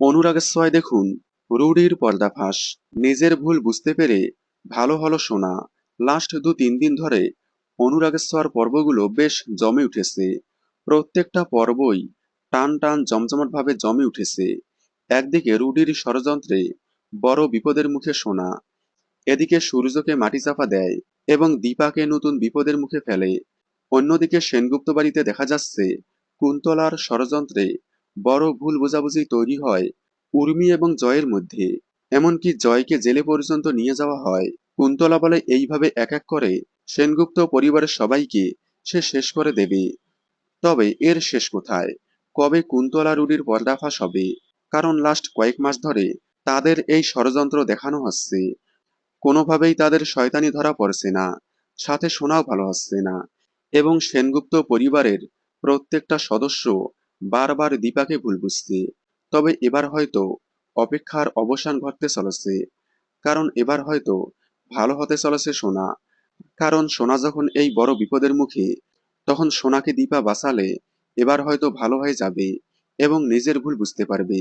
অনুরাগের সোয়ায় দেখুন রুডির পর্দাফাঁস নিজের ভুল বুঝতে পেরে ভালো হলো শোনা লাস্ট দু তিন দিন ধরে অনুরাগের সোয়ার পর্বগুলো বেশ জমে উঠেছে। প্রত্যেকটা পর্বই টান টান জমজমাট ভাবে জমে উঠেছে। একদিকে রুডির ষড়যন্ত্রে বড় বিপদের মুখে শোনা এদিকে সূর্যকে মাটি চাপা দেয় এবং দীপাকে নতুন বিপদের মুখে ফেলে। অন্যদিকে সেনগুপ্ত বাড়িতে দেখা যাচ্ছে, কুন্তলার ষড়যন্ত্রে বড় ভুল বোঝাবুঝি তৈরি হয় উর্মি এবং জয়ের মধ্যে। এমনকি জয়কে জেলে পর্যন্ত নিয়ে যাওয়া হয়। কুন্তলা বলে এইভাবে এক এক করে সেনগুপ্ত পরিবারের সবাইকে সে শেষ করে দেবে। তবে এর শেষ কোথায়? কবে কুন্তলা রুডির পর্দাফাঁস হবে? কারণ লাস্ট কয়েক মাস ধরে তাদের এই ষড়যন্ত্র দেখানো হচ্ছে। কোনোভাবেই তাদের শয়তানি ধরা পড়ছে না, সাথে শোনাও ভালো হচ্ছে না। এবং সেনগুপ্ত পরিবারের প্রত্যেকটা সদস্য বারবার দীপাকে ভুল বুঝছে তবে এবার হয়তো অপেক্ষার অবসান ঘটতে চলেছে। কারণ এবার হয়তো ভালো হতে চলেছে সোনা। কারণ সোনা যখন এই বড় বিপদের মুখে, তখন সোনাকে দীপা বাঁচালে এবার হয়তো ভালো হয়ে যাবে এবং নিজের ভুল বুঝতে পারবে।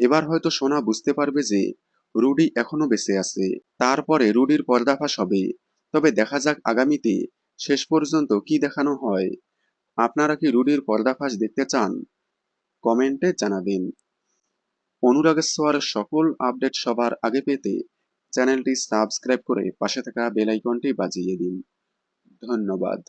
এবার হয়তো সোনা বুঝতে পারবে যে রুডি এখনও বেঁচে আছে। তারপরে রুডির পর্দাফাঁস হবে। তবে দেখা যাক আগামীতে শেষ পর্যন্ত কি দেখানো হয়। আপনারা কি রুডির পর্দাফাঁস দেখতে চান? কমেন্টে জানাবেন। অনুরাগেশ্বর সকল আপডেট সবার আগে পেতে চ্যানেলটি সাবস্ক্রাইব করে পাশে থাকা বেল আইকনটি বাজিয়ে দিন। ধন্যবাদ।